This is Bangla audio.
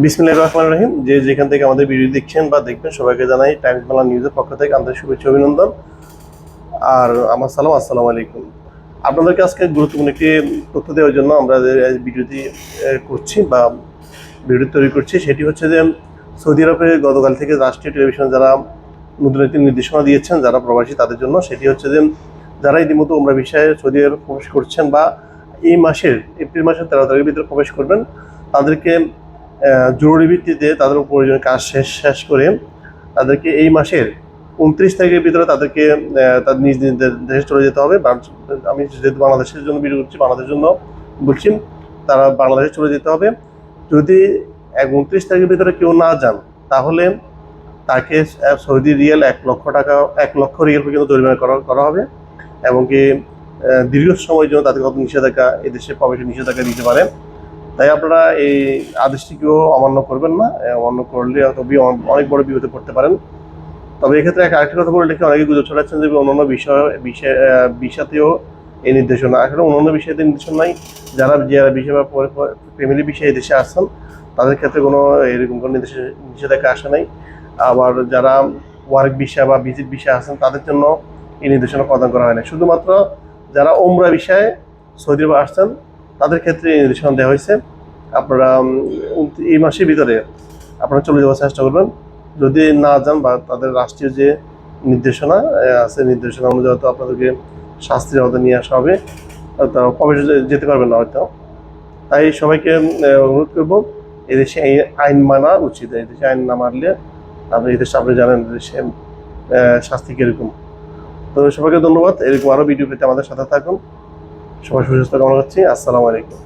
বিসমিল্লাহির রহমানির রহিম। যে যেখান থেকে আমাদের ভিডিও দেখছেন বা দেখবেন, সবাইকে জানাই টাইমস বাংলা নিউজের পক্ষ থেকে আন্তরিক শুভেচ্ছা অভিনন্দন। আর আমার সালাম, আসসালামু আলাইকুম। আপনাদেরকে আজকে গুরুত্বপূর্ণ একটি তথ্য দেওয়ার জন্য আমরা ভিডিওটি করছি বা ভিডিও তৈরি করছি, সেটি হচ্ছে যে সৌদি আরবে গতকাল থেকে রাষ্ট্রীয় টেলিভিশন যারা নতুন একটি নির্দেশনা দিয়েছেন, যারা প্রবাসী, তাদের জন্য সেটি হচ্ছে যে যারা ইতিমধ্যে উমরা বিষয়ে সৌদি আরব প্রবেশ করছেন বা এই মাসের, এপ্রিল মাসের তেরো তারিখের ভিতরে প্রবেশ করবেন, তাদেরকে জরুরি ভিত্তিতে তাদের প্রয়োজনীয় কাজ শেষ শেষ করে তাদেরকে এই মাসের উনত্রিশ তারিখের ভিতরে তাদেরকে তাদের নিজ নিজ দেশে চলে যেতে হবে। আমি যেহেতু বাংলাদেশের জন্য ভিডিও করছি, বাংলাদেশের জন্য বলছি, তারা বাংলাদেশে চলে যেতে হবে। যদি এক উনত্রিশ তারিখের ভিতরে কেউ না যান, তাহলে তাকে সৌদি রিয়েল এক লক্ষ টাকা, এক লক্ষ রিয়েল পর্যন্ত জরিমানা করা করা হবে এবং কি দীর্ঘ সময়ের জন্য তাদেরকে নিষেধাজ্ঞা, এদেশে প্রবেশের নিষেধাজ্ঞা দিতে পারে। তাই আপনারা এই আদেশটিকেও অমান্য করবেন না অমান্য করলে হয়তো অনেক বড় বিপদে পড়তে পারেন। তবে এক্ষেত্রে এক আরেকটি কথা বলে লিখে অনেকে গুজব ছড়াচ্ছেন যে অন্যান্য বিষয় বিষয় আহ, এই নির্দেশনা। আসলে অন্যান্য বিষয়তে নির্দেশন নাই। যারা যারা বিষয় বা ফ্যামিলি বিষয়ে এই দেশে আসছেন তাদের ক্ষেত্রে কোনো এরকম কোনো নির্দেশ নিষেধাজ্ঞা আসে নাই। আবার যারা ওয়ার্ক বিষয় বা ভিজিট বিষয় আছেন তাদের জন্য এই নির্দেশনা প্রদান করা হয় না শুধুমাত্র যারা ওমরা বিষয়ে সৌদি আরবে আসছেন তাদের ক্ষেত্রে এই নির্দেশনা দেওয়া হয়েছে। আপনারা এই মাসের ভিতরে আপনারা চলে যাওয়ার চেষ্টা করবেন। যদি না যান বা তাদের রাষ্ট্রীয় যে নির্দেশনা আছে নির্দেশনা অনুযায়ী হয়তো আপনাদেরকে শাস্তির আওতায় নিয়ে আসা হবে। তা প্রবেশ যেতে পারবেন না হয়তো। তাই সবাইকে অনুরোধ করব, এদেশে আইন মানা উচিত। এদেশে আইন না মানলে আপনি এদেশে আপনি জানেন এদেশে শাস্তি কীরকম। তো সবাইকে ধন্যবাদ। এরকম আরও ভিডিও পেতে আমাদের সাথে থাকুন। সবাই সুস্বাস্থ্য কামনা করছি আসসালামু আলাইকুম।